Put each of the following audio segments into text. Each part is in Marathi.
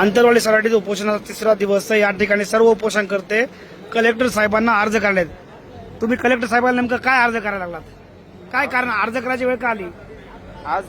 आंतरवाली सराठीत उपोषणाचा तिसरा दिवस या ठिकाणी सर्व उपोषण करते कलेक्टर साहेबांना अर्ज करण्यात तुम्ही कलेक्टर साहेबांना नेमकं काय अर्ज करायला लागलात? काय कारण? अर्ज करायची वेळ का आली? आज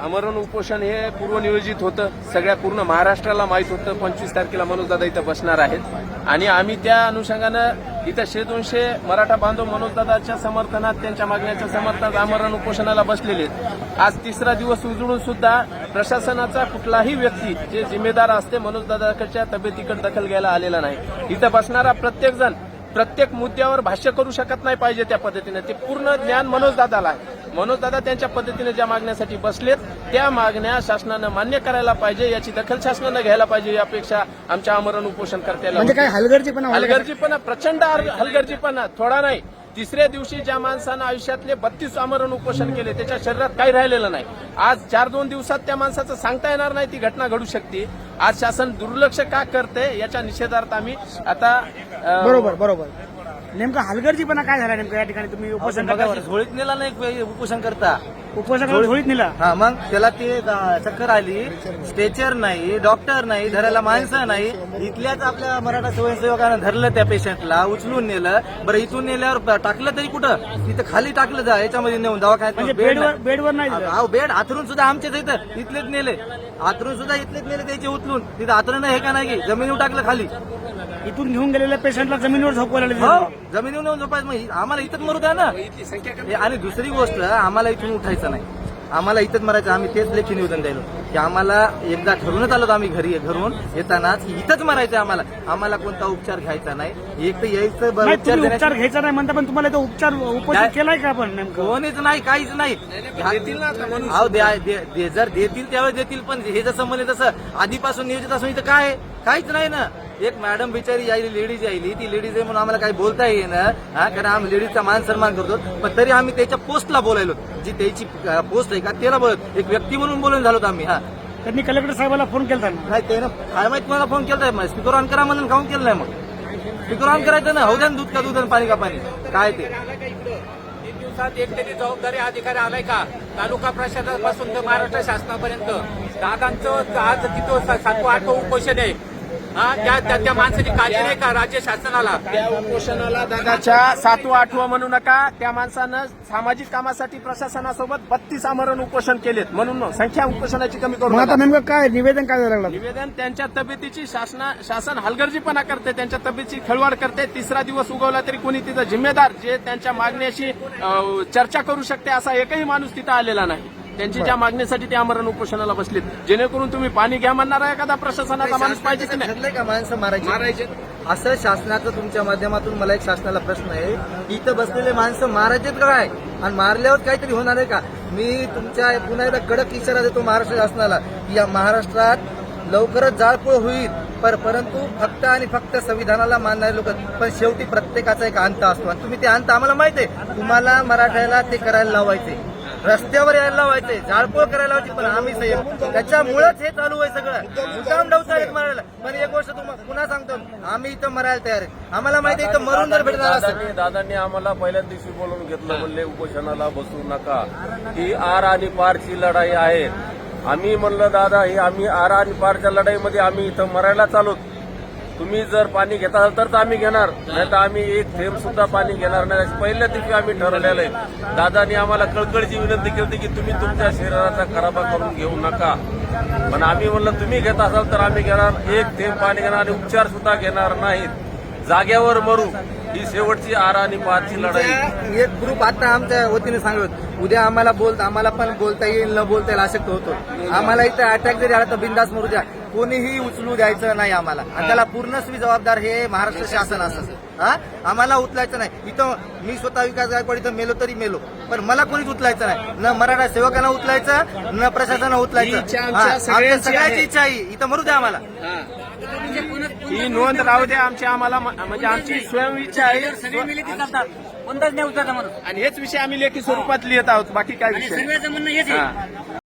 आमरण उपोषण हे पूर्वनियोजित होतं. सगळ्या पूर्ण महाराष्ट्राला माहीत होतं. पंचवीस तारखेला मनोजदादा इथं बसणार आहेत. आणि आम्ही त्या अनुषंगानं इथं शे दोनशे मराठा बांधव मनोजदादाच्या समर्थनात त्यांच्या मागण्याच्या समर्थनात आमरण उपोषणाला बसलेले आहेत. आज तिसरा दिवस उजळून सुद्धा प्रशासनाचा कुठलाही व्यक्ती जे जिम्मेदार असते मनोजदादाकडच्या तब्येतीकडे दखल घ्यायला आलेला नाही. इथं बसणारा प्रत्येकजण प्रत्येक मुद्द्यावर भाष्य करू शकत नाही पाहिजे त्या पद्धतीनं. ते पूर्ण ज्ञान मनोजदादाला आहे. मनोजदादा त्यांच्या पद्धतीने ज्या मागण्यासाठी बसलेत त्या मागण्या शासनानं मान्य करायला पाहिजे याची दखल शासनानं घ्यायला पाहिजे यापेक्षा आमच्या आमरण उपोषण करता म्हणजे काय हलगर्जीपणा? हलगर्जीपणा प्रचंड हल- हलगर्जीपणा थोडा नाही. तिसऱ्या दिवशी ज्या माणसानं आयुष्यातले बत्तीस आमरण उपोषण केले त्याच्या शरीरात काही राहिलेलं नाही. आज चार दोन दिवसात त्या माणसाचं सांगता येणार नाही ती घटना घडू शकते. आज शासन दुर्लक्ष का करते याच्या निषेधार्थ आम्ही आता बरोबर बरोबर. नेमका हलगर्जीपणा काय झाला नेमकं या ठिकाणी? तुम्ही उपोषण झोळीत नेला नाही उपोषण करता. उपोषणाला झोळीत नेला? हा मग त्याला ते अं, चक्कर आली. स्ट्रेचर नाही डॉक्टर नाही धरायला माणसं नाही. इथल्याच आपल्या मराठा स्वयंसेवकानं धरलं त्या पेशंटला उचलून नेलं. बरं इथून नेल्यावर टाकलं तरी कुठं? तिथं खाली टाकलं जा याच्यामध्ये नेऊन म्हणजे दवाखान्यात बेड बेडवर नाही. बेडवर नाही दिलं. अहो बेड हातरून सुद्धा आमचेच इथं इथलेच नेले. हातरून सुद्धा इथलेच नेले त्याचे उचलून. तिथं हातरून हे का नाही की जमिनीवर टाकलं खाली. इथून घेऊन गेलेल्या पेशंटला जमिनीवर झोपवायला हो. जमिनीवर नेऊन झोपायचं मग. आम्हाला इथंच मरू द्या ना. हे आणि दुसरी गोष्ट आम्हाला इथून उठायचं नाही. आम्हाला इथंच मरायचं. आम्ही तेच लेखी निवेदन द्यायलो. की आम्हाला एकदा ठरवूनच आलो आम्ही घरी घरून येतानाच की इथंच मरायचं आम्हाला. आम्हाला कोणता उपचार घ्यायचा नाही. एक तर यायचं बरं नाही उपचार तुम्ही देण्याची उपचार घ्यायचा नाही म्हणता पण तुम्हाला तो उपचार काय? केलाय का आपण नेमकं? कोणीच नाही काहीच नाही. अहो द्या- दे- दे- जर देतील त्यावेळेस देतील पण हे जसं म्हणे तसं आधीपासून नियोजित असून इथं काय आहे? काहीच नाही ना. एक मॅडम बिचारी यायली लेडीज यायली. ती लेडीज आहे म्हणून आम्हाला काही बोलता येईना. हा कारण आम्ही लेडीजचा मान सन्मान करतो. पण तरी आम्ही त्याच्या पोस्टला बोलायलो. जी त्याची पोस्ट आहे का त्याला बोलत एक व्यक्ती म्हणून बोलून झालो आम्ही हा. त्यांनी कलेक्टर साहेबाला फोन केला ना? नाही त्यानं काय माहीत मला फोन केलाय मग स्पीकर ऑन करा म्हणून काऊन केलं नाही मग? स्पीकर ऑन करायचं ना हो द्या ना दूध का दूध आणि पाणी का पाणी? काय ते? तीन दिवसात एक तरी जबाबदारी अधिकारी आलाय का? तालुका प्रशासनापासून तर महाराष्ट्र शासनापर्यंत. दादांचं आज किती सातवं आठवं उपोषण आहे. त्या त्या- त्या माणसाची काळजी नाही का राज्य शासनाला? त्या उपोषणाला दादाच्या सातवं आठवं म्हणू नका. त्या माणसानं सामाजिक कामासाठी प्रशासनासोबत बत्तीस आमरण उपोषण केलेत. म्हणून संख्या उपोषणाची कमी करू आता नका. नेमकं काय? निवेदन काय द्यायला लागलं? निवेदन त्यांच्या तब्येतीची शासना शासन हलगर्जीपणा करते त्यांच्या तब्येतीची खळवाड करते. तिसरा दिवस उगवला तरी कोणी तिथं जिम्मेदार जे त्यांच्या मागण्याशी अं, चर्चा करू शकते असा एकही माणूस तिथं आलेला नाही. त्यांची ज्या मागणीसाठी ते आमरण उपोषणाला बसलेत. जेणेकरून तुम्ही पाणी घ्या म्हणणारा एखादा प्रशासनाचा माणूस पाहिजे की नाही? ठरलंय का माणसं मारायची? मारायचे. असं शासनाचं तुमच्या माध्यमातून मला एक शासनाला प्रश्न आहे. इथं बसलेले माणसं मारायचेत काय? आणि मारल्यावर काहीतरी होणार आहे का? मी तुमच्या पुन्हा एकदा कडक इशारा देतो महाराष्ट्र शासनाला. की या महाराष्ट्रात लवकरच जाळपोळ होईल. पर परंतु फक्त आणि फक्त संविधानाला मानणारे लोक पण शेवटी प्रत्येकाचा एक अंत असतो. आणि तुम्ही ते अंत आम्हाला माहीत आहे. तुम्हाला मराठ्याला ते करायला लावायचे. रस्त्यावर यायला लावायचे जाळपोळ करायला लावायची पण आम्ही संयम. त्याच्यामुळेच हे चालू आहे सगळं. मुद्दाम डाऊट आहेत मरायला. पण एक गोष्ट तुम्हाला पुन्हा सांगतो. आम्ही इथं मरायला तयार आहे. आम्हाला माहिती आहे इथं मरून जर भेटणार असेल. दादांनी आम्हाला पहिल्याच दिवशी बोलून घेतलं म्हणले उपोषणाला बसू नका. ही आर आणि पारची लढाई आहे. आम्ही म्हणलं दादा ही आम्ही आर आणि पारच्या लढाईमध्ये आम्ही इथं मरायला चालू तुम्ही जर पाणी घेत असाल तर आम्ही घेणार. नाही तर आम्ही एक थेंब सुद्धा पाणी घेणार नाही. पहिल्या दिवशी आम्ही ठरवलेलं आहे. दादानी आम्हाला कळकळची विनंती केली की तुम्ही तुमच्या शरीराचा खराबा करून घेऊ नका. पण आम्ही म्हणलं तुम्ही घेत असाल तर आम्ही घेणार. एक थेंब पाणी घेणार आणि उपचार सुद्धा घेणार नाहीत. जाग्यावर मरू. ही शेवटची आर आणि पारची लढाई. एक ग्रुप आता आमच्या वतीने सांगत उद्या आम्हाला बोलता आम्हाला पण बोलता येईल न बोलता येईल अशक्त होतो. आम्हाला इथं अटॅक जरी आला तर बिंदास मरू द्या. कोणीही उचलू द्यायचं नाही आम्हाला. आणि त्याला पूर्णस्वी जबाबदार हे महाराष्ट्र शासन असं हा? आम्हाला उचलायचं नाही. इथं मी स्वतः विकास गायकवाड इथं मेलो तरी मेलो. पण मला कोणीच उचलायचं नाही. न मराठा सेवकांना उचलायचं न प्रशासनानं ही उचलायचं. हा, आमच्या सगळ्यांची. इच्छा आहे. इथं मरू द्या आम्हाला. ही. नोंद राहू द्या आमच्या आम्हाला म्हणजे आमची स्वयं इच्छा आहे. कोणताच नाही उचलता म्हणून आणि हेच विषय आम्ही लेखी स्वरूपात लिहित आहोत बाकी काय आणि विषय? सगळ्याचं म्हणणं हेच आहे.